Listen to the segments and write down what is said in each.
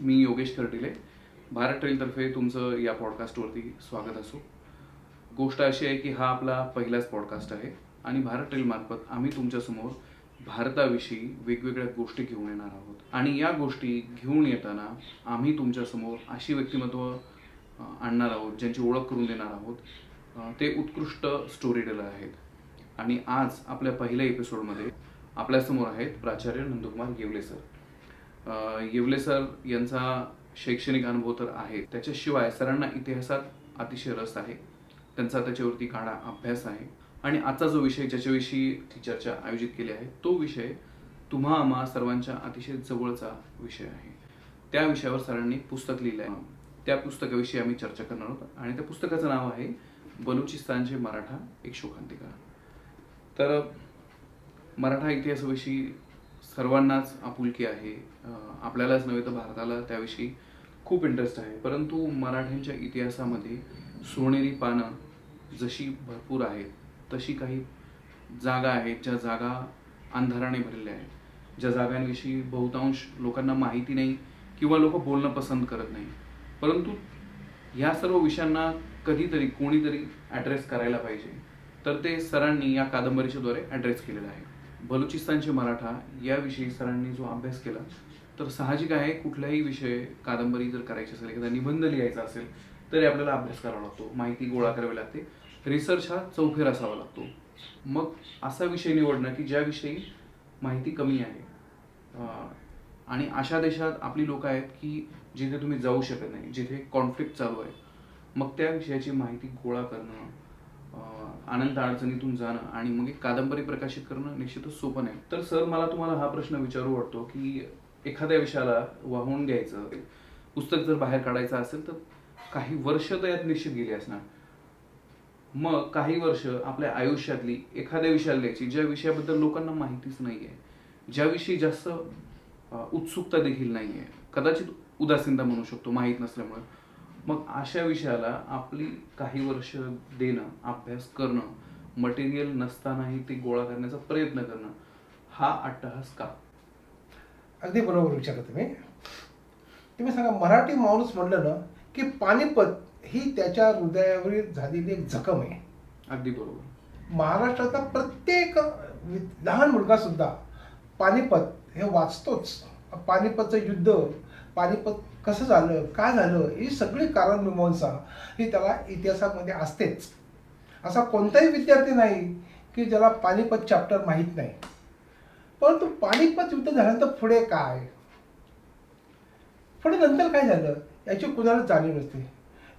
मी योगेश कर्टिले. भारत ट्रेलतर्फे तुमचं या पॉडकास्टवरती स्वागत असो. गोष्ट अशी आहे की हा आपला पहिलाच पॉडकास्ट आहे आणि भारत ट्रेलमार्फत आम्ही तुमच्यासमोर भारताविषयी वेगवेगळ्या गोष्टी घेऊन येणार आहोत. आणि या गोष्टी घेऊन येताना आम्ही तुमच्यासमोर अशी व्यक्तिमत्व आणणार आहोत ज्यांची ओळख करून देणार आहोत. ते उत्कृष्ट स्टोरी टेलर आहेत. आणि आज आपल्या पहिल्या एपिसोडमध्ये आपल्यासमोर आहेत प्राचार्य नंदकुमार येवले सर येवले सर यांचा शैक्षणिक अनुभव तर आहे. त्याच्याशिवाय सरांना इतिहासात अतिशय रस आहे. त्यांचा त्याच्यावरती गाढा अभ्यास आहे. आणि आजचा जो विषय ज्याच्याविषयी ती चर्चा आयोजित केली आहे तो विषय तुम्हा आम्हा सर्वांच्या अतिशय जवळचा विषय आहे. त्या विषयावर सरांनी पुस्तक लिहिलं आहे त्या पुस्तकाविषयी आम्ही चर्चा करणार आहोत आणि त्या पुस्तकाचं नाव आहे बलुचिस्तानचे मराठा एक शोकांतिका. तर मराठा इतिहासाविषयी सर्वांनाच आपुलकी आहे. आपल्यालाच नव्हे तर भारताला त्याविषयी खूप इंटरेस्ट आहे. परंतु मराठ्यांच्या इतिहासामध्ये सोनेरी पानं जशी भरपूर आहेत तशी काही जागा आहेत ज्या जागा अंधाराने भरलेल्या आहेत. ज्या जागांविषयी बहुतांश लोकांना माहिती नाही किंवा लोक बोलणं पसंत करत नाही. परंतु ह्या सर्व विषयांना कधीतरी कोणीतरी ॲड्रेस करायला पाहिजे. तर ते सरांनी या कादंबरीच्याद्वारे ॲड्रेस केलेलं आहे. बलुचिस्तानचे मराठा याविषयी सरांनी जो अभ्यास केला तर साहजिक आहे कुठलाही विषय कादंबरी जर करायची असेल एखादा निबंध लिहायचा असेल तरी आपल्याला अभ्यास करावा लागतो. माहिती गोळा करावी लागते. रिसर्च हा चौफेर असावा लागतो. मग असा विषय निवडणं की ज्याविषयी माहिती कमी आहे. आणि अशा देशात आपली लोक आहेत की जिथे तुम्ही जाऊ शकत नाही जिथे कॉन्फ्लिक्ट चालू आहे मग त्या विषयाची माहिती गोळा करणं आनंद अडचणीतून जाणं आणि मग एक कादंबरी प्रकाशित करणं निश्चितच सोपं नाही. तर सर मला तुम्हाला हा प्रश्न विचारू वाटतो की एखाद्या विषयाला वाहून घ्यायचं पुस्तक जर बाहेर काढायचं असेल तर काही वर्ष तर यात निश्चित गेली असणार. मग काही वर्ष आपल्या आयुष्यातली एखाद्या विषयाला द्यायची ज्या विषयाबद्दल लोकांना माहितीच नाहीये ज्याविषयी जास्त उत्सुकता देखील नाही आहे कदाचित उदासीनता म्हणू शकतो माहीत नसल्यामुळे. मग अशा विषयाला आपली काही वर्ष देणं अभ्यास करणं मटेरियल नसतानाही ते गोळा करण्याचा प्रयत्न करणं हा अट्टहास का? अगदी बरोबर विचारलं तुम्ही. तुम्ही सांगा मराठी माणूस म्हणलं ना की पानिपत ही त्याच्या हृदयावरील झालेली एक जखम आहे. अगदी बरोबर. महाराष्ट्राचा प्रत्येक लहान मुलगा सुद्धा पानिपत हे वाचतोच. पानिपतचं युद्ध पानिपत कसं झालं काय झालं ही सगळी कारण मीमांसा ही त्याला इतिहासामध्ये असतेच. असा कोणताही विद्यार्थी नाही की ज्याला पानिपत चॅप्टर माहीत नाही. परंतु पानिपत युद्ध झाल्यानंतर पुढे काय? पुढे नंतर काय झालं याची कुणाला जाणीव नसते.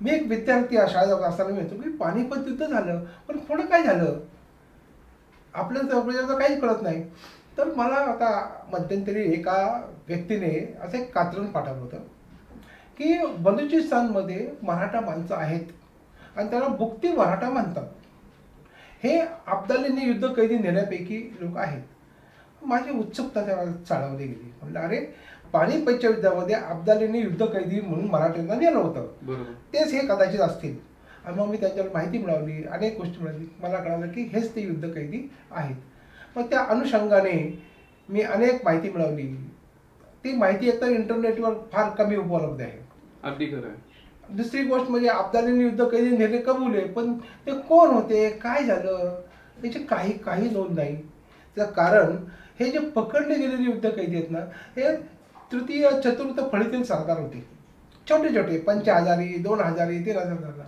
मी एक विद्यार्थी शाळेत जात असताना मी की पानिपत युद्ध झालं पण पुढे काय झालं? आपल्याला आपल्याला काहीच कळत नाही. तर मला आता मध्यंतरी एका व्यक्तीने असं एक कात्रण पाठवलं होतं की बलुचिस्तानमध्ये मराठा माणसं आहेत आणि त्याला भुक्ती मराठा म्हणतात. हे अब्दालीने युद्ध कैदी नेण्यापैकी लोक आहेत. माझी उत्सुकता त्याला चाळवली गेली. म्हणलं अरे पाणीपतच्या युद्धामध्ये अब्दालीने युद्ध कैदी म्हणून मराठ्यांना नेलं होतं. तेच हे कदाचित असतील. आणि मग मी त्यांच्यावर माहिती मिळवली अनेक गोष्टी मिळाली मला कळालं की हेच ते युद्ध कैदी आहेत. मग त्या अनुषंगाने मी अनेक माहिती मिळवली. ती माहिती एकतर इंटरनेटवर फार कमी उपलब्ध आहे. अगदी खरं आहे. दुसरी गोष्ट म्हणजे अब्दालीने युद्ध कैदी नेले कबूल पण ते कोण होते काय झालं याची काही काही नोंद नाही. त्याचं कारण हे जे पकडले गेलेले युद्ध कैदी आहेत ना हे तृतीय चतुर्थ फळीतील सरकार होते. छोटे छोटे पंच हजारी दोन हजारी तीन हजार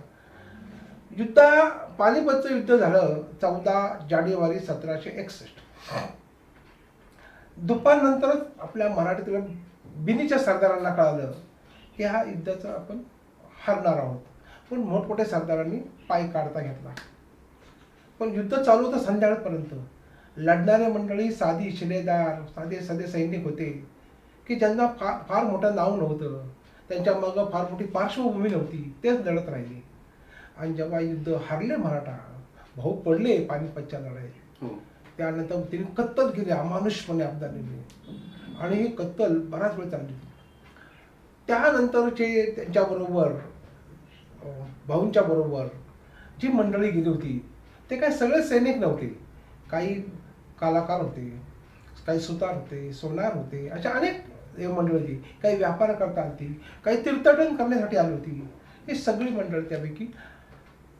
युद्धा पानिपतचं युद्ध झालं चौदा जानेवारी सतराशे एकसष्ट. दुपारनंतरच आपल्या मराठीतील बिनीच्या सरदारांना कळालं की हा युद्धाचं आपण हरणार आहोत. पण मोठमोठ्या सरदारांनी पाय काढता घेतला. पण युद्ध चालू होतं संध्याकाळपर्यंत. लढणारे मंडळी साधी शिलेदार साधे साधे सैनिक होते की ज्यांना फार फार मोठं नाव नव्हतं. त्यांच्या मागं फार मोठी पार्श्वभूमी नव्हती. तेच लढत राहिले. आणि जेव्हा युद्ध हारले मराठा भाऊ पडले पानिपतच्या लढाईत. हो. त्यानंतर तिने कत्तल केली अमानुषपणे अब्दालीने आणि ही कत्तल बराच वेळ चालली. त्यानंतरचे त्यांच्याबरोबर भाऊंच्या बरोबर जी मंडळी गेली होती ते काय सगळे सैनिक नव्हते. काही कलाकार होते काही सुतार होते सोनार होते अशा अनेक मंडळी काही व्यापार करता आली काही तीर्थटन करण्यासाठी आली होती. ही सगळी मंडळ त्यापैकी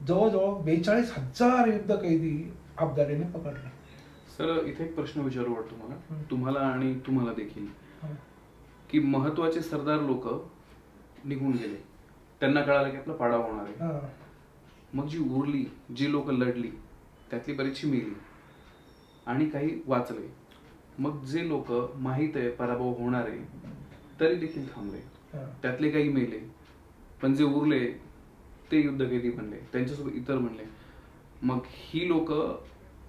जवळजवळ बेचाळीस हजार युद्ध कैदी अब्दालीने पकडले. सर इथे एक प्रश्न विचारू वाटतो मला. तुम्हाला आणि तुम्हाला देखील. की महत्त्वाचे सरदार लोक निघून गेले. त्यांना कळालं की आपला पाडाव होणार आहे. मग जी उरली जी लोक लढली त्यातली बरीचशी मेली. आणि काही वाचले. मग जे लोक माहीत आहे पराभव होणार आहे तरी देखील थांबले. त्यातले काही मेले. पण जे उरले ते युद्धकैदी बनले. त्यांच्यासोबत इतर बनले. मग ही लोक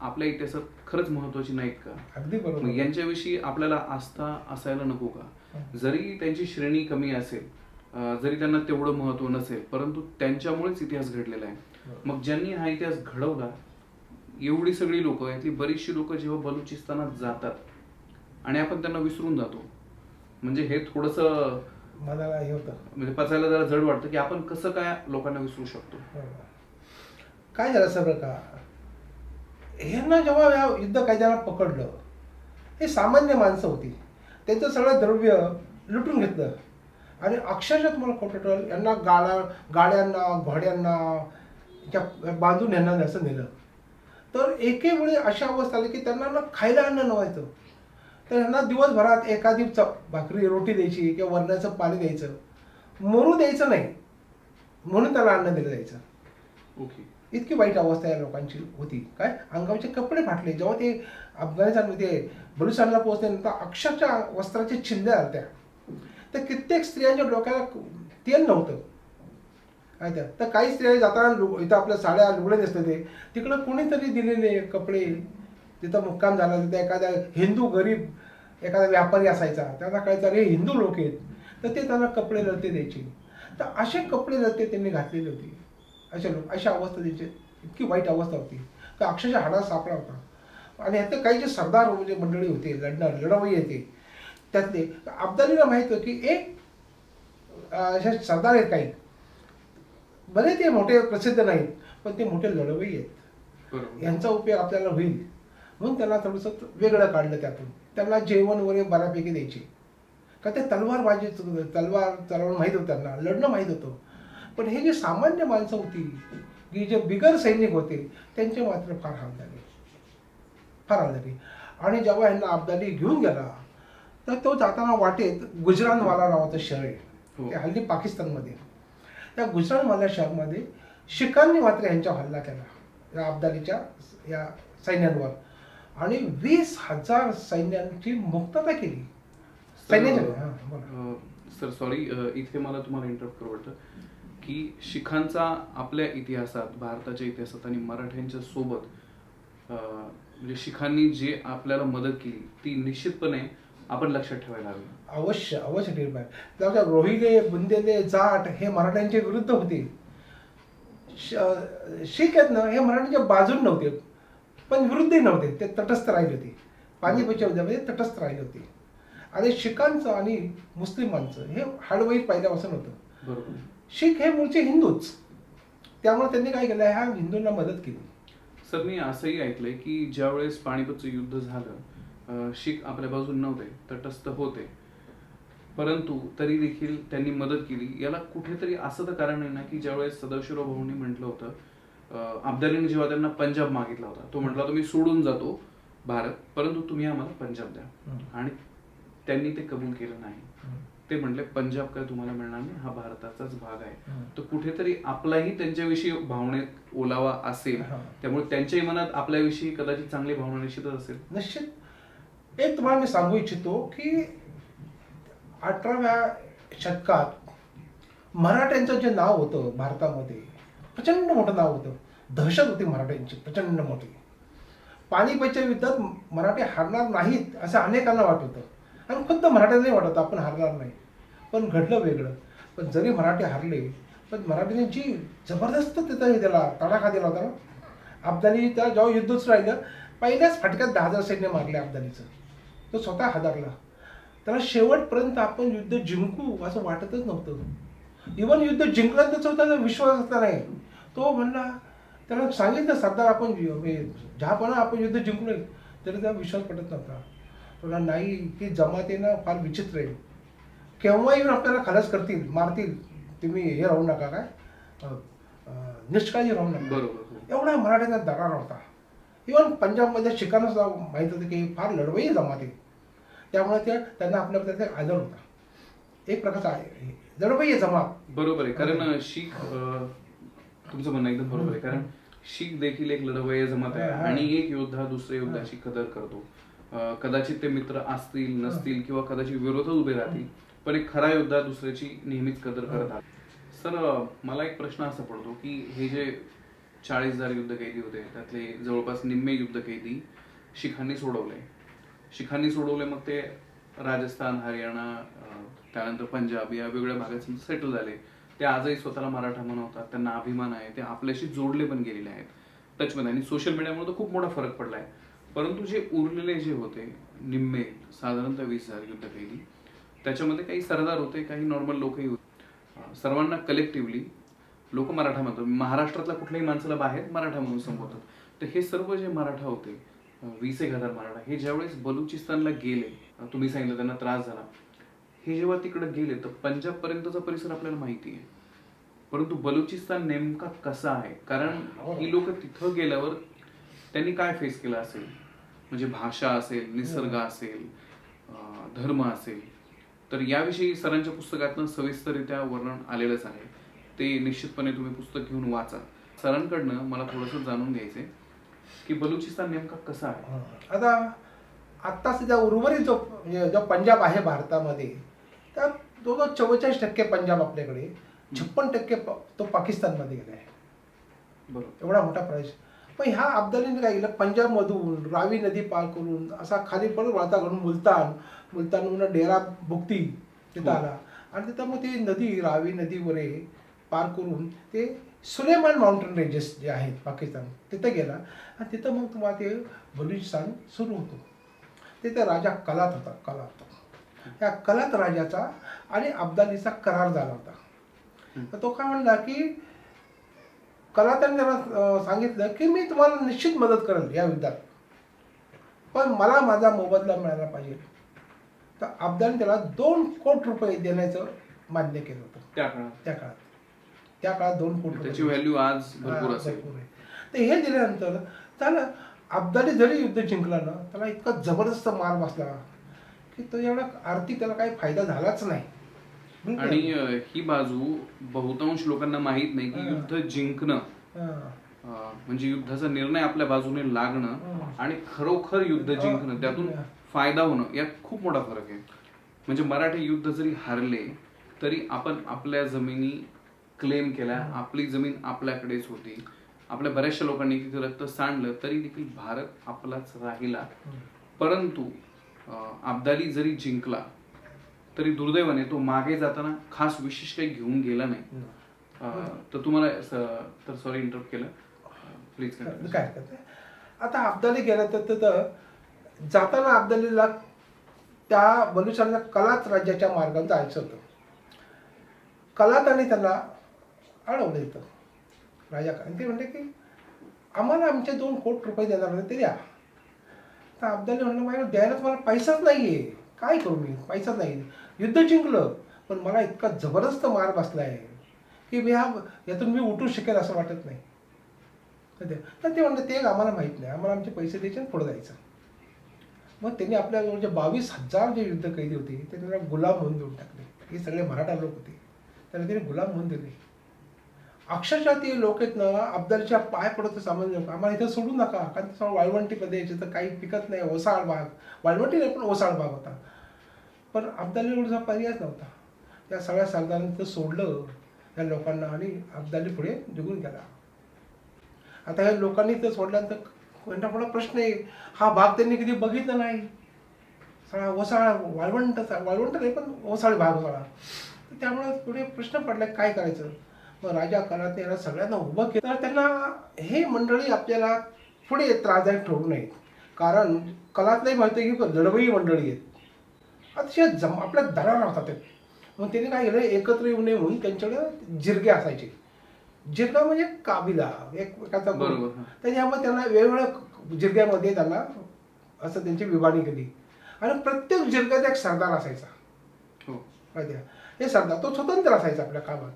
आपल्या इतिहासात खरंच महत्वाची नाहीत का? अगदी बरोबर. यांच्याविषयी आपल्याला आस्था असायला नको का? जरी त्यांची श्रेणी कमी असेल जरी त्यांना तेवढं महत्त्व नसेल परंतु त्यांच्यामुळेच इतिहास घडलेला आहे. मग ज्यांनी हा इतिहास घडवला एवढी सगळी लोक यातली बरीचशी लोक जेव्हा बलुचिस्तानात जातात आणि आपण त्यांना विसरून जातो. म्हणजे हे थोडस हे होतं. म्हणजे पचायला जरा जड वाटतं की आपण कसं काय लोकांना विसरू शकतो? काय झालं सगळं का? ह्यांना जेव्हा या युद्ध कायद्याला पकडलं हे सामान्य माणसं होती. त्यांचं सगळं द्रव्य लुटून घेतलं. आणि अक्षरशः तुम्हाला खोटं यांना गाळा गाड्यांना घोड्यांना त्या बांधून यांना असं नेलं. तर एके वेळी अशा अवस्था आली की त्यांना ना खायला अन्न नव्हायचं तर यांना दिवसभरात एखादी च भाकरी रोटी द्यायची किंवा वरणाचं पाणी द्यायचं. मरू द्यायचं नाही. म्हणून त्याला अन्न दिलं जायचं. ओके. इतकी वाईट अवस्था या लोकांची होती. काय? अंगावरचे कपडे फाटले. जेव्हा ते अफगाणिस्तानमध्ये बलुस्तानला पोहोचल्यानंतर अक्षरशः वस्त्राचे छिंदे आल्या तर कित्येक स्त्रियांच्या डोक्याला तेल नव्हतं. काय त्या तर काही स्त्रिया जाताना लु इथं आपल्या साड्या लुगडे नसते ते तिकडं कोणीतरी दिलेले कपडे. तिथं मुक्काम झाला. तिथं एखादा हिंदू गरीब एखादा व्यापारी असायचा. त्यांना कळायचं अरे हिंदू लोक आहेत. तर ते त्यांना कपडे लते द्यायचे. तर असे कपडे लते त्यांनी घातलेले होते. अशा लोक अशा अवस्था त्यांची. इतकी वाईट अवस्था होती. तर अक्षरशः हाडा सापडा होता. आणि ह्यात काही जे सरदार म्हणजे मंडळी होते लढणार लढवई येते त्यातले अब्दालीला माहीत होतं की एक अं, असे सरदार आहेत काही. बरे ते मोठे प्रसिद्ध नाहीत पण ते मोठे लढवई आहेत. यांचा उपयोग आपल्याला होईल. म्हणून त्यांना थोडंसं वेगळं काढलं त्यातून. त्यांना जेवण वगैरे बऱ्यापैकी द्यायचे. का ते तलवार बाजी तलवार चालवणं माहीत होतं त्यांना. लढणं माहीत होतं. पण हे जे सामान्य माणसं होती की जे बिगर सैनिक होते त्यांचे मात्र फार हाल झाले फार हाल झाले आणि जेव्हा यांना अब्दाली घेऊन गेला तर तो जाताना वाटेत गुजरानवाला नावाचं शहर आहे. हो. ते हल्ली पाकिस्तानमध्ये. त्या गुजरानवाला शहरमध्ये शिखांनी मात्र यांच्यावर हल्ला केला या अब्दालीच्या या सैन्यांवर. आणि वीस हजार सैन्यांची मुक्तता केली. सैन्याच्या. सर सॉरी इथे मला तुम्हाला इंटरप्ट करू वाटतं. की शिखांचा आपल्या इतिहासात भारताच्या इतिहासात आणि मराठ्यांच्या सोबत अं, म्हणजे शिखांनी जे आपल्याला मदत केली ती निश्चितपणे आपण लक्षात ठेवायला हवी. अवश्य अवश्य जाऊ रोहिले बुंदेले जाट हे मराठ्यांच्या विरुद्ध होते. शीख आहेत ना हे मराठ्यांच्या बाजून नव्हते पण विरुद्धही नव्हते. ते तटस्थ राहिले होते. पानिपतच्या युद्धामध्ये तटस्थ राहिले होते. आणि शिखांचं आणि मुस्लिमांचं हे हाडवैर पहिल्यापासून होतं. बरोबर. शीख हे मूळचे हिंदूच. त्यामुळे त्यांनी काय केलं? ह्या हिंदूंना मदत केली. सर मी असंही ऐकलंय की ज्यावेळेस पाणीपतचं युद्ध झालं शीख आपल्या बाजून नव्हते तटस्थ होते. परंतु तरी देखील त्यांनी मदत केली. याला कुठेतरी असं तर कारण आहे ना की ज्यावेळेस सदाशिवराव भाऊंनी म्हटलं होतं अब्दालीने जेव्हा त्यांना पंजाब मागितला होता तो म्हटला होता मी सोडून जातो भारत परंतु तुम्ही आम्हाला पंजाब द्या. आणि त्यांनी ते कबूल केलं नाही. ते म्हटले पंजाब काय तुम्हाला मिळणार नाही? हा भारताचाच भाग आहे. तर कुठेतरी आपलाही त्यांच्याविषयी भावनेत ओलावा असेल. त्यामुळे त्यांच्याही मनात आपल्याविषयी कदाचित चांगली भावना निश्चितच असेल. निश्चित. एक तुम्हाला मी सांगू इच्छितो की अठराव्या शतकात मराठ्यांचं जे नाव होतं भारतामध्ये प्रचंड मोठं नाव होतं. दहशत होती मराठ्यांची प्रचंड मोठी. पानिपतच्या युद्धात मराठी हारणार नाहीत असं अनेकांना वाटत होतं. आणि खुद्द मराठ्यांनाही वाटत आपण हारणार नाही. पण घडलं वेगळं. पण जरी मराठी हारले पण मराठीने जी जबरदस्त तिथं हे दिला तडाखा दिला होता ना अब्दाली त्या जेव्हा युद्धच राहिलं पहिल्याच फाटक्यात दहा हजार सैन्य मारले अब्दालीचं. तो स्वतः हादरला. त्याला शेवटपर्यंत आपण युद्ध जिंकू असं वाटतच नव्हतं. इवन युद्ध जिंकल्यानंतर त्याचा विश्वास असता नाही. तो म्हणला त्याला सांगितलं सरदार आपण जहापणा आपण युद्ध जिंकलो तरी त्याला विश्वास पटत नव्हता. तुला नाही ती जमात ना फार विचित्र आहे. केव्हा येऊन आपल्याला खलास करतील मारतील तुम्ही हे राहू नका काय? निष्काळजी राहू नका. बरोबर. एवढा मराठ्यांचा दरार होता. इव्हन पंजाबमध्ये सुद्धा माहीत होतं की फार लढवई जमात. त्यामुळे ते त्यांना आपल्याबद्दल ते आदर होता. एक प्रकारचा आहे. लढवई जमात. बरोबर आहे. कारण शीख तुमचं म्हणणं एकदम बरोबर आहे. कारण शीख देखील एक लढवय्या जमात आहे. आणि एक योद्धा दुसऱ्या योद्धाची कदर करतो. कदाचित ते मित्र असतील नसतील किंवा कदाचित विरोधात उभे राहतील पण एक खरा योद्धा दुसऱ्याची नेहमीच कदर करत आला सर मला एक प्रश्न असा पडतो की हे जे चाळीस हजार युद्ध कैदी होते त्यातले जवळपास निम्मे युद्ध कैदी शिखांनी सोडवले. शिखांनी सोडवले मग ते राजस्थान हरियाणा त्यानंतर पंजाब या वेगवेगळ्या भागात सेटल झाले. ते आजही स्वतःला मराठा म्हणवतात त्यांना अभिमान आहे ते आपल्याशी जोडले पण गेलेले आहेत. टचमध्ये आणि सोशल मीडियामुळे तर खूप मोठा फरक पडलाय. परंतु जे उरलेले जे होते निम्मे साधारणतः वीस हजार युद्ध कैदी त्याच्यामध्ये काही सरदार होते काही नॉर्मल लोकही होते. सर्वांना कलेक्टिव्हली लोक मराठा म्हणतात. महाराष्ट्रातल्या कुठल्याही माणसाला बाहेर मराठा म्हणून संबोधतात. तर हे सर्व जे मराठा होते वीस एक हजार मराठा हे ज्यावेळेस बलुचिस्तानला गेले तुम्ही सांगितलं त्यांना त्रास झाला. हे जेव्हा तिकडे गेले तर पंजाब पर्यंतचा परिसर आपल्याला माहिती आहे. परंतु बलुचिस्तान नेमका कसा आहे? कारण ही लोक तिथं गेल्यावर त्यांनी काय फेस केलं असेल? म्हणजे भाषा असेल निसर्ग असेल धर्म असेल तर याविषयी सरांच्या पुस्तकातनं सविस्तररित्या वर्णन आलेलंच आहे. ते निश्चितपणे तुम्ही पुस्तक घेऊन वाचा. सरांकडनं मला थोडंसं जाणून घ्यायचंय की बलुचिस्तान नेमका कसा आहे? आता आत्ता सध्या उर्वरित जो म्हणजे जो पंजाब आहे भारतामध्ये त्या जवळजवळ चव्वेचाळीस टक्के पंजाब आपल्याकडे छप्पन टक्के तो पाकिस्तानमध्ये गेला आहे बरोबर. एवढा मोठा प्रदेश. पण ह्या अब्दालीने काय केलं? पंजाबमधून रावी नदी पार करून असा खाली पण वळता करून मुलतान मुलतानहून डेरा बुक्ती तिथं हो. आला. आणि तिथं मग ती नदी रावी नदीवरे पार करून ते सुलेमान माउंटेन रेंजेस जे आहेत पाकिस्तान तिथं गेला. आणि तिथं मग तुम्हाला ते बलुचिस्तान सुरू होतो. तिथे राजा कलात होता कलात. या कलात राजाचा आणि अब्दालीचा करार झाला होता. तर तो काय म्हणला की कलातांनी त्याला अं, सांगितलं की मी तुम्हाला निश्चित मदत करेल या युद्धात. पण मला माझा मोबदला मिळाला पाहिजे. तर अब्दालीने त्याला दोन कोट रुपये देण्याचं मान्य केलं होतं. त्या काळात? त्या काळात. त्या काळात दोन कोट त्याची व्हॅल्यू आज भरपूर आहे. तर हे दिल्यानंतर त्याला अब्दाली जरी युद्ध जिंकला ना त्याला इतका जबरदस्त मार बसला की तो एवढा आर्थिक त्याला काही फायदा झालाच नाही. आणि ही बाजू बहुतांश लोकांना माहीत नाही की. युद्ध जिंकणं म्हणजे युद्धाचा निर्णय आपल्या बाजूने लागणं. आणि खरोखर युद्ध. जिंकणं त्यातून फायदा होणं यात खूप मोठा फरक आहे. म्हणजे मराठी युद्ध जरी हारले तरी आपण आपल्या जमिनी क्लेम केल्या आपली जमीन आपल्याकडेच होती. आपल्या बऱ्याचशा लोकांनी तिथे रक्त सांडलं तरी देखील भारत आपलाच राहिला. परंतु अब्दाली जरी जिंकला तरी दुर्दैवाने तो मागे जाताना खास विशेष काही घेऊन गेला नाही. तर तुम्हाला तर सॉरी इंटरप्ट केलं. प्लीज काय आता अब्दाली गेला तर जाताना अब्दालीला त्या बलुचिस्तानच्या कलात राज्याच्या मार्गाने जायचं होतं. कलाताने त्यांना अडवलं इथं. राजा आणि ते म्हणले की आम्हाला आमचे दोन कोट रुपये देणार होते ते द्या. तर अब्दाली म्हणलं माझ्या द्यायला तुम्हाला पैसाच नाही आहे काय करू मी? पैसाच नाही युद्ध जिंकलं. पण मला इतका जबरदस्त मार बसला आहे की मी हा यातून मी उठू शकेल असं वाटत नाही. तर ते ते म्हणलं ते आम्हाला माहीत नाही. आम्हाला आमचे पैसे द्यायचे आणि पुढे जायचं. मग त्यांनी आपल्या म्हणजे बावीस हजार जे युद्ध कैदी होते ते त्यांना गुलाम म्हणून देऊन टाकले. हे सगळे मराठा लोक होते. त्यांना त्यांनी गुलाम म्हणून दिले. अक्षरशः ते लोक आहेत ना अब्दालच्या पाय पडत सामान्य लोक. आम्हाला इथं सोडू नका. कारण वाळवंटीमध्ये यायचे तर काही पिकत नाही. ओसाळ भाग वाळवंटी नाही पण ओसाळ भाग होता. पण अब्दालीचा पर्यायच नव्हता. त्या सगळ्या सरदारांनी सोडलं त्या लोकांना आणि अब्दाली पुढे निघून गेला. आता ह्या लोकांनी ते सोडल्यानंतर कोणता पुढे प्रश्न आहे. हा भाग त्यांनी कधी बघितला नाही. सगळा ओसाळा वाळवंट वाळवंट नाही पण ओसाळी भाग होता. तर त्यामुळे पुढे प्रश्न पडला काय करायचं? मग राजा करात याला सगळ्यांना उभं केलं. तर त्यांना हे मंडळी आपल्याला पुढे त्रासदायक ठरू नयेत. कारण कलातलाही माहिती की लढवई मंडळी आहेत. अतिशय जम आपल्या दरार होतात ते. मग त्यांनी काय केलं एकत्र येऊ नये म्हणून त्यांच्याकडे जिरगे असायचे. जिरगा म्हणजे काबिला. बरोबर, हा. त्याच्यामुळे त्यांना वेगवेगळ्या जिरग्यामध्ये त्यांना असं त्यांची विभागणी केली. आणि प्रत्येक जिरग्यात एक सरदार असायचा. हो. हे सरदार तो स्वतंत्र असायचा आपल्या कामात.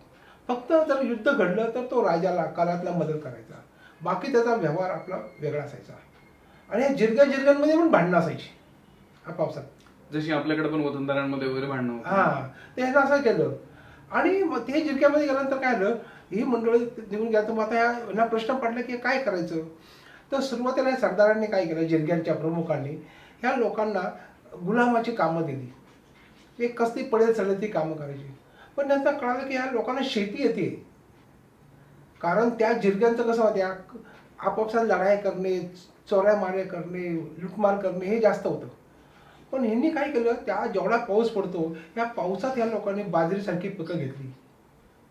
फक्त जर युद्ध घडलं तर तो राजाला काळातला मदत करायचा. बाकी त्याचा व्यवहार आपला वेगळा असायचा. आणि या जिरग्या जिरग्यांमध्ये पण भांडणं असायची. आपापसात जशी आपल्याकडे पण वतनदारांमध्ये वगैरे भांडणं हा ते ह्यानं असं केलं. आणि मग ते जिरक्यामध्ये गेल्यानंतर काय झालं ही मंडळी निघून गेल्या तर मग आता ह्या यांना प्रश्न पडला की काय करायचं? तर सुरुवातीला सरदारांनी काय केलं जिरग्यांच्या प्रमुखांनी ह्या लोकांना गुलामाची कामं दिली. एक कसली पडेल चढले ती कामं करायची. पण नंतर कळालं की ह्या लोकांना शेती येते. कारण त्या जिरग्यांचं कसं होत्या आपापसात लढाई करणे चोऱ्या मारे करणे लुटमार करणे हे जास्त होतं. पण ह्यांनी काय केलं? त्या जेवढा पाऊस पडतो या पावसात या लोकांनी बाजरीसारखी पिकं घेतली.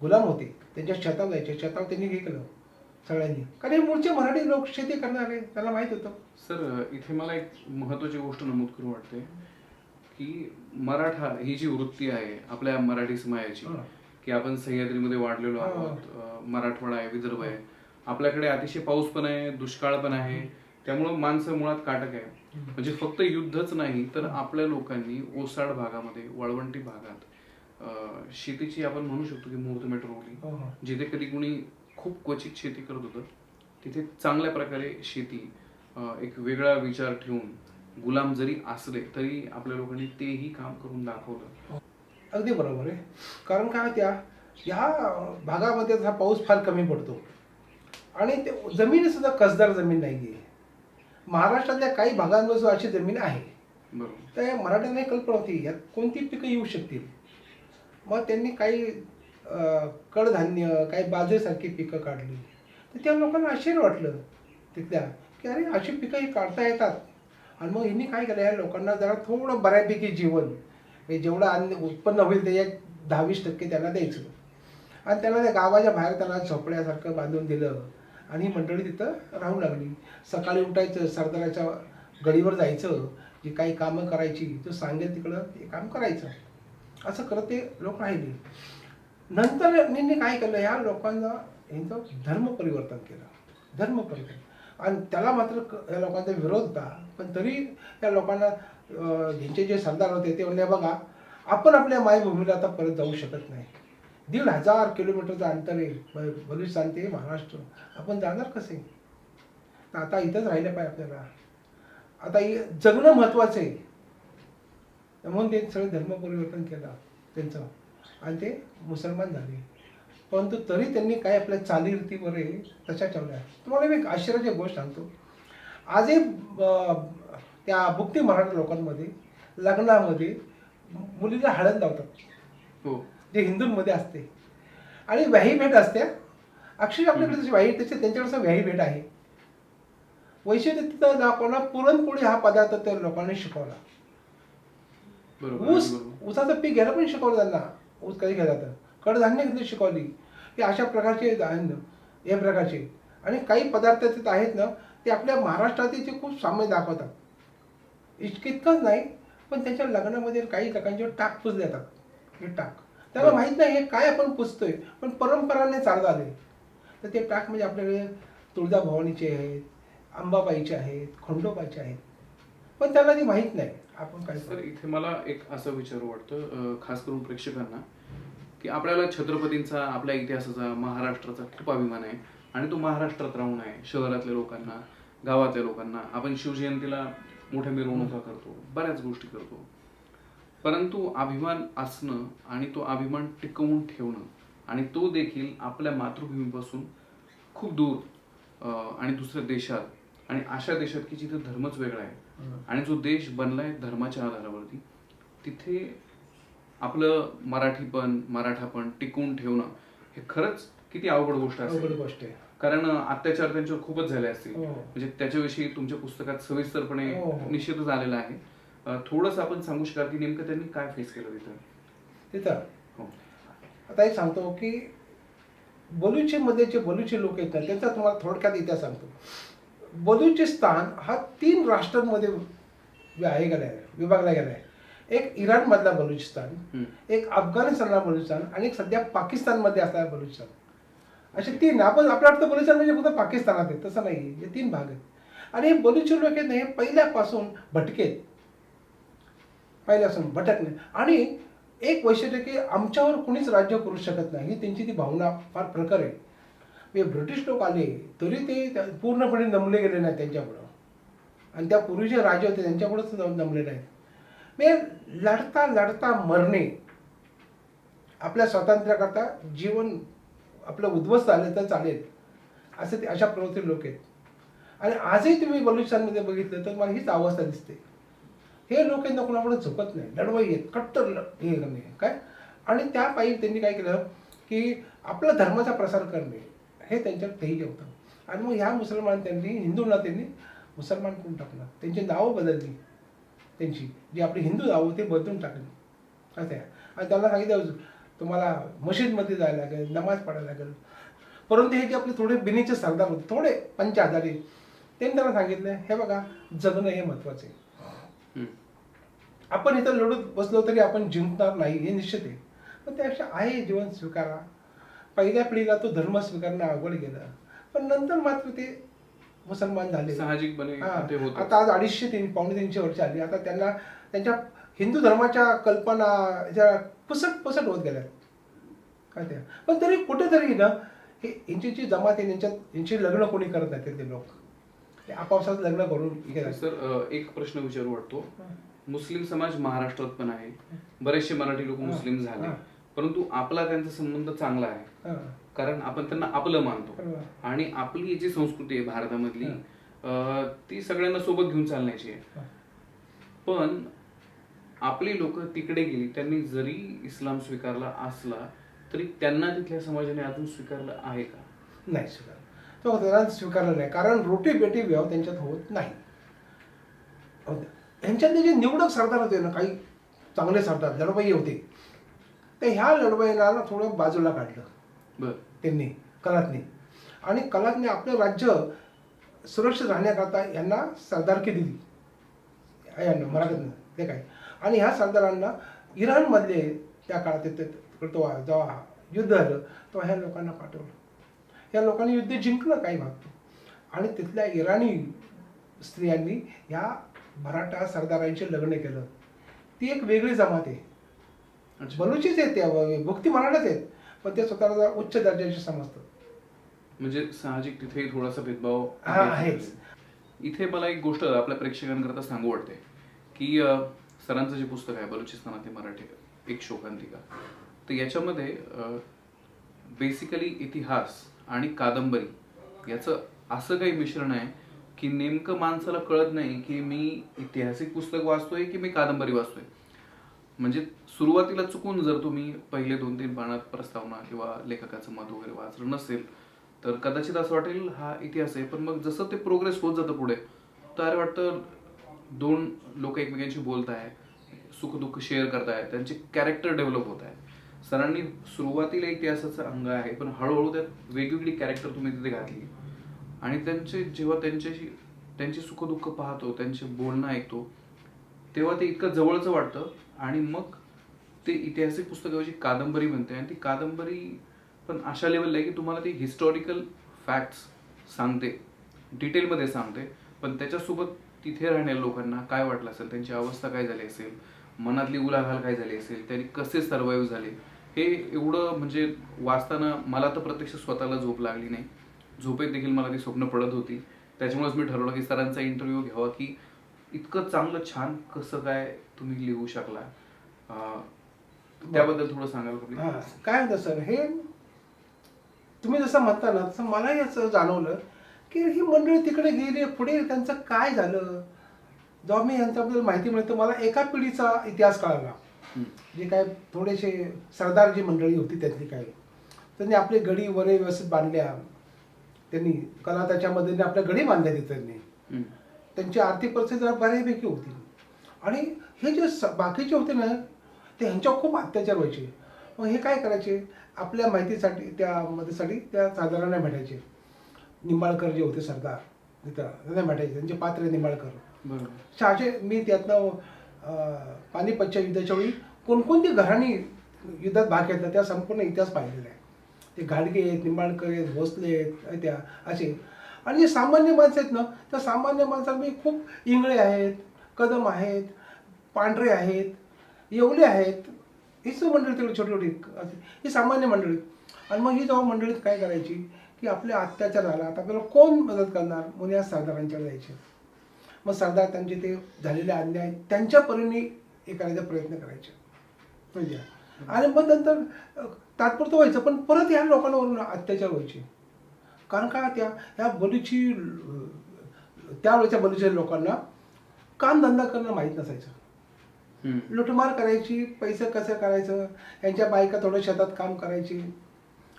गुलाम होते. त्यांच्या शेतात जायचे. शेतावर त्यांनी हे केलं. सगळ्यांनी. कारण हे मूळचे मराठी लोक शेती करणारे. त्यांना माहीत होतं. सर इथे मला एक महत्वाची गोष्ट नमूद करू वाटते की मराठा ही जी वृत्ती आहे आपल्या मराठी समाजाची. की आपण सह्याद्रीमध्ये वाढलेलो. आहोत मराठवाडा आहे विदर्भ आहे आपल्याकडे अतिशय पाऊस पण आहे दुष्काळ पण आहे. त्यामुळं माणसं मुळात काटक आहे. म्हणजे फक्त युद्धच नाही तर आपल्या लोकांनी ओसाड भागामध्ये वाळवंटी भागात शेतीची आपण म्हणू शकतो की मुहूर्तमेट रोवली हो, हो. जिथे कधी कुणी खूप क्वचित शेती करत होतं तिथे चांगल्या प्रकारे शेती एक वेगळा विचार ठेवून गुलाम जरी असले तरी आपल्या लोकांनी तेही काम करून दाखवलं. अगदी बरोबर आहे. कारण काय त्या या भागामध्ये हा पाऊस फार कमी पडतो. आणि ते जमीन सुद्धा कसदार जमीन नाही आहे. महाराष्ट्रातल्या काही सुद्धा अशी जमीन आहे बरोबर. तर मराठ्यांना कल्पना होती यात कोणती पिकं येऊ शकतील? मग त्यांनी काही कडधान्य काही बाजरीसारखी पिकं काढली. तर त्या लोकांना आश्चर्य वाटलं तिथल्या की अरे अशी पिकं ही काढता येतात. आणि मग यांनी काय केलं या लोकांना जरा थोडं बऱ्यापैकी जीवन हे जेवढं अन्न उत्पन्न होईल ते एक दहावीस टक्के त्यांना द्यायचं. आणि त्यांना त्या गावाच्या बाहेर त्यांना झोपड्यासारखं बांधून दिलं. आणि मंडळी तिथं राहू लागली. सकाळी उठायचं सरदाराच्या गडीवर जायचं जी काही कामं करायची तो सांगेल तिकडं ते काम करायचं. असं करत ते लोक राहिले. नंतर यांनी काय केलं ह्या लोकांना यांचं धर्म परिवर्तन केलं. धर्म परिवर्तन. आणि त्याला मात्र या लोकांचा विरोध होता. पण तरी या लोकांना ज्यांचे जे सरदार होते ते म्हणले बघा आपण आपल्या मायभूमीला आता परत जाऊ शकत नाही. दीड हजार किलोमीटरचं अंतर आहे. भविष्य बलुचिस्तान ते महाराष्ट्र. आपण जाणार कसे? आता इथंच राहिलं पाहिजे आपल्याला. आता जगणं महत्वाचं आहे. म्हणून ते सगळं धर्म परिवर्तन केलं त्यांचं. आणि ते मुसलमान झाले. परंतु तरी त्यांनी काय आपल्या चालीरीती वगैरे तशा ठेवल्या. तुम्हाला मी एक आश्चर्याची गोष्ट सांगतो. आजही त्या भुक्ती मराठी लोकांमध्ये लग्नामध्ये मुलीला हळद लावतात. हो. जे हिंदूंमध्ये असते. आणि व्याही भेट असते. अक्षरशः आपल्याकडे जशी व्याही तशी त्यांच्याकडे व्याही भेट आहे. वैशिष्ट्य तिथं दाखवणं पुरणपोळी हा पदार्थ त्या लोकांनी शिकवला. ऊस. ऊसाचं पीक घ्यायला पण शिकवलं त्यांना. ऊस कधी घ्यायला तर कडधान्य घेतली शिकवली? की अशा प्रकारचे धान्य या प्रकारचे. आणि काही पदार्थ तिथं आहेत ना ते आपल्या महाराष्ट्रातील ते खूप साम्य दाखवतात. इतकंच नाही पण त्यांच्या लग्नामध्ये काही लोकांच्यावर टाक पुजले जातात. हे टाक. त्याला माहीत नाही हे काय आपण पुजतोय पण परंपराने चालत आले तर ते टाक म्हणजे आपल्याकडे तुळजाभवानीचे आहेत अंबाबाईचे आहेत खंडोबाचे आहेत. पण त्याला ते माहीत नाही. आपण काय सर इथे मला एक असं विचारू वाटतं खास करून प्रेक्षकांना की आपल्याला छत्रपतींचा आपल्या इतिहासाचा महाराष्ट्राचा खूप अभिमान आहे. आणि तो महाराष्ट्रात राहून आहे शहरातल्या लोकांना गावातल्या लोकांना. आपण शिवजयंतीला मोठ्या मिरवणुका करतो बऱ्याच गोष्टी करतो. परंतु अभिमान असणं आणि तो अभिमान टिकवून ठेवणं आणि तो देखील आपल्या मातृभूमीपासून खूप दूर आणि दुसऱ्या देशात आणि अशा देशात की जिथे धर्मच वेगळा आहे. आणि जो देश बनलाय धर्माच्या आधारावरती तिथे आपलं मराठीपण मराठापण टिकवून ठेवणं हे खरंच किती अवघड गोष्ट आहे. कारण अत्याचार त्यांच्यावर खूपच झाले असतील. हो. म्हणजे त्याच्याविषयी तुमच्या पुस्तकात सविस्तरपणे हो, हो. निश्चितच आलेलं आहे. थोडस आपण सांगू शकाल की नेमकं त्यांनी काय फेस केलं तिथं? तिथं? हो. आता एक सांगतो की बलुचीमध्ये जे बलुची लोक आहेत ना त्यांचा तुम्हाला थोडक्यात इतिहास सांगतो. बलुचिस्तान हा तीन राष्ट्रांमध्ये वि- हे गेला आहे विभागला गेला आहे. एक इराणमधला बलुचिस्तान. एक अफगाणिस्तानला बलुचिस्तान आणि एक सध्या पाकिस्तानमध्ये असणारा बलुचिस्तान असे तीन आपण आपल्या वाटतं बलुचिस्तान म्हणजे फक्त पाकिस्तानात आहे तसं नाही हे तीन भाग आहेत. आणि हे बलुची लोक आहेत हे पहिल्यापासून भटके आहेत भटक नाही. आणि एक वैशिष्ट्य की आमच्यावर कुणीच राज्य करू शकत नाही. ही त्यांची ती भावना फार प्रखर आहे. म्हणजे ब्रिटिश लोक आले तरी ते त्या- पूर्णपणे नमले गेले नाही त्यांच्यापुढं आणि त्या पूर्वी जे राजे होते त्यांच्यापुढंच नमले नाहीत. म्हणजे लढता लढता मरणे आपल्या स्वातंत्र्याकरता जीवन आपलं उद्ध्वस्त झालं तर चालेल. असे ते अशा प्रवृत्ती लोक आहेत. आणि आजही तुम्ही बलुचिस्तानमध्ये बघितलं तर मला हीच अवस्था दिसते. हे लोक यांना कोणापुढे झुकत नाही. लढवाई आहेत कट्टर हे करणे. काय? आणि त्या पायी त्यांनी काय केलं की आपला धर्माचा प्रसार करणे. हे त्यांच्यात ध्येय होतं. आणि मग ह्या मुसलमान त्यांनी हिंदूंना त्यांनी मुसलमान करून टाकलं. त्यांची नावं बदलली. त्यांची जी आपली हिंदू नावं ते बदलून टाकली. असं आहे. आणि त्यांना सांगितलं तुम्हाला मशीदमध्ये जायला लागेल नमाज पडायला लागेल. परंतु हे जे आपले थोडे बिनीचे सरदार होते थोडे पंच आधारी त्यांनी त्यांना सांगितलं हे बघा जगणं हे महत्त्वाचं आहे. आपण इथं लढत बसलो तरी आपण जिंकणार नाही हे निश्चित आहे. पण त्यापेक्षा आहे जीवन स्वीकारा. पहिल्या पिढीला तो धर्म स्वीकारणं अवघड गेलं. पण नंतर मात्र ते मुसलमान झाले. साहजिकपणे आता आज अडीचशे तीन पावणे तीनशे वर्ष आली. आता त्यांना त्यांच्या हिंदू धर्माच्या कल्पना ज्या पुसट पुसट होत गेल्या. काय त्या पण तरी कुठेतरी ना हे यांची जी जमात आहे यांच्यात यांची लग्न कोणी करत नाही ते लोक. आपापसात लग्न करून. सर एक प्रश्न विचारू वाटतो. मुस्लिम समाज महाराष्ट्रात पण आहे. बरेचसे मराठी लोक हा. मुस्लिम झाले. हा. परंतु आपला त्यांचा संबंध चांगला आहे. हा. कारण आपण त्यांना आपलं मानतो. आणि आपली जी संस्कृती आहे भारतामधली ती सगळ्यांना सोबत घेऊन चालण्याची आहे. हा. पण आपली लोक तिकडे गेली त्यांनी जरी इस्लाम स्वीकारला असला तरी त्यांना तिथल्या समाजाने अजून स्वीकारलं आहे का? नाही स्वीकार तो त्यांना स्वीकारला नाही. कारण रोटी बेटी व्यव त्यांच्यात होत नाही. ह्यांच्यातले जे निवडक सरदार होते ना काही चांगले सरदार लढवई होते. ते ह्या लढवईला ना थोडं बाजूला काढलं. बर. त्यांनी कलातने. आणि कलातने आपलं राज्य सुरक्षित राहण्याकरता यांना सरदारकी दिली. यांना मराठ्यांना ते काय. आणि ह्या सरदारांना इराणमधले त्या काळात ते- जेव्हा युद्ध झालं तेव्हा ह्या लोकांना पाठवलं. या लोकांनी युद्ध जिंकलं काही भाग. आणि तिथल्या इराणी स्त्रियांनी ह्या मराठा सरदारांशी लग्न केलं. ती एक वेगळी जमात आहे. बलुचीच आहेत त्या भक्ती मराठाच आहेत पण ते स्वतःला उच्च दर्जाचे समजतात. म्हणजे साहजिक तिथे थोडासा भेदभाव हा आहेच. इथे मला एक गोष्ट आपल्या प्रेक्षकांकरता सांगू वाटते की सरांचं जे पुस्तक आहे बलुचिस्तानातील मराठी एक शोकांतिका. तर याच्यामध्ये बेसिकली इतिहास आणि कादंबरी याचं असं काही मिश्रण आहे की नेमकं माणसाला कळत नाही की मी ऐतिहासिक पुस्तक वाचतोय की मी कादंबरी वाचतोय. म्हणजे सुरुवातीला चुकून जर तुम्ही पहिले दोन तीन पानात प्रस्तावना किंवा लेखकाचं मत वगैरे वाचलं नसेल तर कदाचित असं वाटेल हा इतिहास आहे. पण मग जसं ते प्रोग्रेस होत जातं पुढे तर अरे वाटतं दोन लोक एकमेकांशी बोलत आहे सुखदुःख शेअर करताय त्यांचे कॅरेक्टर डेव्हलप होत आहे सरांनी सुरुवातीला इतिहासाचं अंग आहे पण हळूहळू त्यात वेगवेगळी कॅरेक्टर तुम्ही तिथे घातली. आणि त्यांचे जेव्हा त्यांच्याशी त्यांची सुखदुःख पाहतो त्यांचे बोलणं ऐकतो तेव्हा ते इतकं जवळचं वाटतं. आणि मग ते ऐतिहासिक पुस्तकाची कादंबरी बनते आणि ती कादंबरी पण अशा लेवलला आहे की तुम्हाला ती हिस्टॉरिकल फॅक्ट्स सांगते. डिटेलमध्ये सांगते. पण त्याच्यासोबत तिथे राहणाऱ्या लोकांना काय वाटलं असेल त्यांची अवस्था काय झाली असेल मनातली उलाघाल काय झाली असेल त्यांनी कसे सर्वाईव्ह झाले हे एवढं म्हणजे वाचताना मला तर प्रत्यक्ष स्वतःला झोप लागली नाही. झोपेत देखील मला ती स्वप्न पडत होती. त्याच्यामुळेच मी ठरवलं की सरांचा इंटरव्ह्यू घ्यावा की इतकं चांगलं छान कसं काय तुम्ही लिहू शकला. त्याबद्दल थोडं सांगाल का काय होतं सर हे तुम्ही जसं म्हणता ना तसं मलाही असं जाणवलं की ही मंडळी तिकडे गेली पुढे त्यांचं काय झालं? जेव्हा मी यांच्याबद्दल माहिती मिळते मला एका पिढीचा इतिहास कळाला. जे काय थोडेसे सरदार जी मंडळी होती त्यातली काय. त्यांनी आपले गडी वरे व्यवस्थित बांधल्या. त्यांनी कला त्याच्यामध्ये आपल्या गडी बांधल्या तिथे त्यांनी. त्यांची आर्थिक परिस्थिती जरा बऱ्यापैकी होती. आणि हे जे स- बाकीचे होते ना ते ह्यांच्यावर खूप अत्याचार व्हायचे. मग हे काय करायचे? आपल्या माहितीसाठी त्या मदतीसाठी त्या सरदारांना भेटायचे. निंबाळकर जे होते सरदार तिथं त्यांना भेटायचे. त्यांचे पात्र निंबाळकर. शहाशे मी त्यातनं पानिपतच्या युद्धाच्या वेळी कोणकोणती घराणी युद्धात भाग घेतला त्या संपूर्ण इतिहास पाहिलेला आहे. ते घाडगे आहेत निंबाळकर आहेत भोसले आहेत त्या असे. आणि जे सामान्य माणसं आहेत ना त्या सामान्य माणसांमध्ये खूप इंगळे आहेत कदम आहेत पांढरे आहेत येवले आहेत. हीच मंडळी तिकडे छोटी छोटी असे. ही सामान्य मंडळी. आणि मग ही जेव्हा मंडळीत काय करायची की आपले अत्याचार झाला आता आपल्याला कोण मदत करणार? म्हणून या सरदारांच्याकडे जायचे. मग सरदार त्यांचे ते झालेले अन्याय त्यांच्या परीने हे करायचा प्रयत्न करायचे. म्हणजे. आणि मग नंतर तात्पुरतं व्हायचं पण परत या लोकांवरून अत्याचार व्हायचे. कारण का त्या ह्या बलीची त्यावेळेच्या बलीच्या लोकांना कामधंदा करणं माहीत नसायचं. लुटमार करायची पैसे कसं करायचं यांच्या बायका थोडं शेतात काम करायची.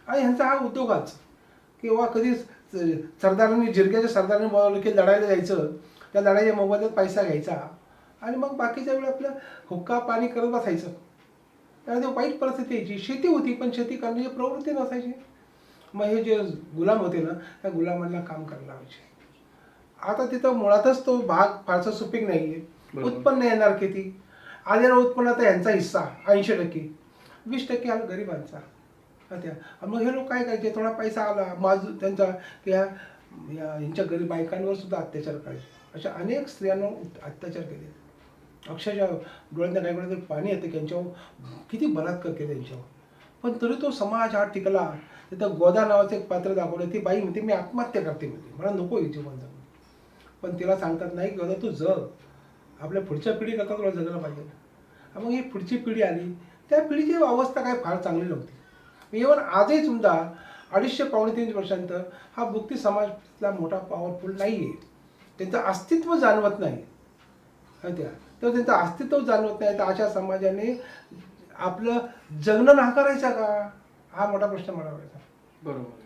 आणि ह्यांचा हा उद्योगच. किंवा कधी सरदारांनी जिरग्याच्या सरदारांनी बोलावलं की लढायला जायचं त्या लढाईच्या मोबदल्यात पैसा घ्यायचा. आणि मग बाकीच्या वेळी आपलं हुक्का पाणी करत बसायचं. ते वाईट परिस्थिती यायची शेती होती पण शेती करण्याची प्रवृत्ती नसायची. मग हे जे गुलाम होते ना त्या गुलामांना काम करायला लावायचे. आता तिथं मुळातच तो भाग फारसा सुपीक नाहीये. बरोबर. उत्पन्न येणार किती. आलेल्या उत्पन्नाचा यांचा हिस्सा ऐंशी टक्के. वीस टक्के आला गरिबांचा. त्या आणि मग हे लोक काय करायचे? थोडा पैसा आला माझ त्यांचा या या- यांच्या गरीब बायकांवर सुद्धा अत्याचार करायचे. अशा अनेक स्त्रियांवर अत्याचार केले अक्षरशः डोळ्यांना काय वेळेला पाणी येतं की यांच्यावर किती बलात्कार केले त्यांच्यावर. पण तरी तो समाज हा टिकला. तिथं गोदा नावाचं एक पात्र दाखवलं. ती बाई म्हणते मी आत्महत्या करते. म्हणते. मला नको जीवन जगणं. पण तिला सांगतात नाही गोदा तू जग. आपल्या पुढच्या पिढीकरता तुला जगायला पाहिजे. मग ही पुढची पिढी आली. त्या पिढीची अवस्था काय? फार चांगली नव्हती. इव्हन आजही सुद्धा अडीचशे पावणे तीन वर्षांतर हा भुक्ती समाजला मोठा पॉवरफुल नाही आहे त्यांचं अस्तित्व जाणवत नाही. त्या तर त्यांचं अस्तित्व जाणवत नाही. तर अशा समाजाने आपलं जगणं नाकारायचं का? हा मोठा प्रश्न मला वाटतो बरोबर.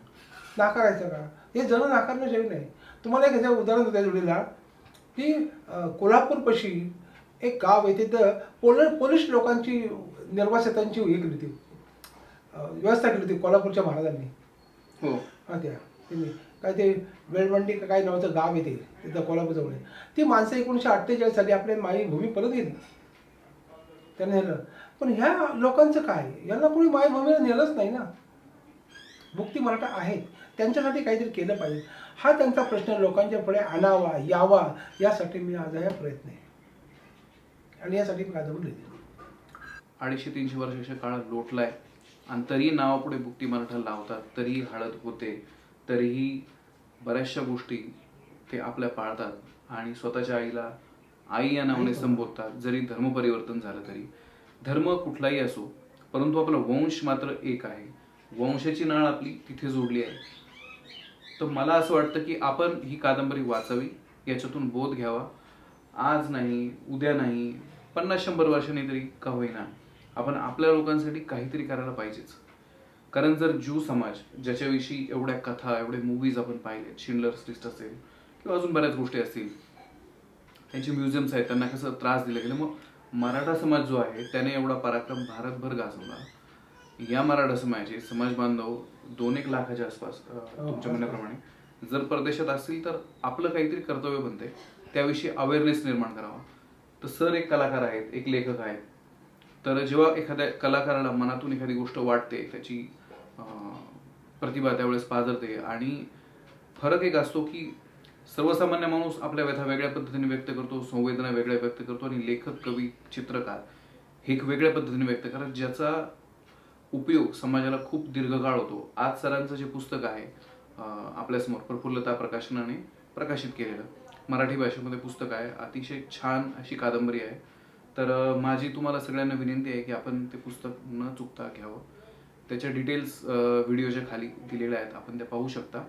नाकारायचं का? हे जण नाकारणं शक्य नाही. तुम्हाला एक ह्याचं उदाहरण होतं जोडीला की कोल्हापूरपाशी एक गाव आहे तिथं पोल पोलिश लोकांची निर्वासितांची हे केली होती व्यवस्था केली होती कोल्हापूरच्या महाराजांनी. हो. हा त्या त्यांनी काय ते वेळवंडी का काय नावाचं गाव येते तिथं कोल्हापूरजवळ आहे. ती माणसं एकोणीसशे अठ्ठेचाळीस साली आपल्या माई भूमी परत गेली. त्याने नेलं. पण ह्या लोकांचं काय? यांना कोणी मायभूमीला नेलंच नाही ना. मुक्ती मराठा आहेत त्यांच्यासाठी काहीतरी केलं पाहिजे. हा त्यांचा प्रश्न लोकांच्या पुढे आणावा यावा यासाठी मी आज हा प्रयत्न आहे. आणि यासाठी मी कादंबरी लिहिली अडीचशे तीनशे वर्षाच्या काळात लोटलाय. आणि तरी नावापुढे बुक्ती मराठा लावतात. तरीही हळद होते. तरीही बऱ्याचशा गोष्टी ते आपल्या पाळतात आणि स्वतःच्या आईला आई या नावाने संबोधतात जरी धर्म परिवर्तन झालं तरी. धर्म कुठलाही असो परंतु आपला वंश मात्र एक आहे. वंशाची नाळ आपली तिथे जोडली आहे. तर मला असं वाटतं की आपण ही कादंबरी वाचावी याच्यातून बोध घ्यावा. आज नाही उद्या नाही पन्नास शंभर वर्षांनी तरी का होईना आपण आपल्या लोकांसाठी काहीतरी करायला पाहिजेच. कारण जर ज्यू समाज ज्याच्याविषयी एवढ्या कथा एवढे मूवीज आपण पाहिलेत शिंडलर्स लिस्ट असेल किंवा अजून बऱ्याच गोष्टी असतील त्यांचे म्युझियम्स आहेत त्यांना कसं त्रास दिला गेला मग मराठा समाज जो आहे त्याने एवढा पराक्रम भारतभर गाजवला. या मराठा समाजाचे समाज बांधव दोन एक लाखाच्या आसपास अं, तुमच्या म्हणण्याप्रमाणे जर परदेशात असतील तर आपलं काहीतरी कर्तव्य बनते त्याविषयी अवेअरनेस निर्माण करावा. तर सर एक कलाकार आहेत एक लेखक आहेत. तर जेव्हा एखाद्या कलाकाराला मनातून एखादी गोष्ट वाटते त्याची प्रतिभा त्यावेळेस पाजरते. आणि फरक एक असतो की सर्वसामान्य माणूस आपल्या व्यथा वेगळ्या पद्धतीने व्यक्त करतो संवेदना वेगळ्या व्यक्त करतो आणि लेखक कवी चित्रकार हे एक वेगळ्या पद्धतीने व्यक्त करतात ज्याचा उपयोग समाजाला खूप दीर्घकाळ होतो. आज सरांचं जे पुस्तक आहे आपल्यासमोर प्रफुल्लता प्रकाशनाने प्रकाशित केलेलं मराठी भाषेमध्ये पुस्तक आहे. अतिशय छान अशी कादंबरी आहे. तर माझी तुम्हाला सगळ्यांना विनंती आहे की आपण ते पुस्तक न चुकता घ्यावं. त्याच्या डिटेल्स व्हिडिओच्या खाली दिलेल्या आहेत आपण त्या पाहू शकता.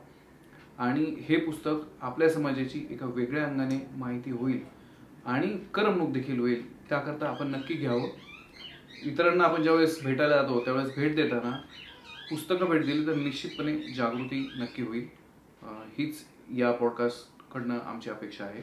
आणि हे पुस्तक आपल्या समाजाची एका वेगळ्या अंगाने माहिती होईल आणि करमणूक देखील होईल त्याकरता आपण नक्की घ्यावं. इतरांना आपण ज्यावेळेस भेटायला जातो त्यावेळेस भेट देताना पुस्तकं भेट दिली तर निश्चितपणे जागृती नक्की होईल. हीच या पॉडकास्टकडनं आमची अपेक्षा आहे.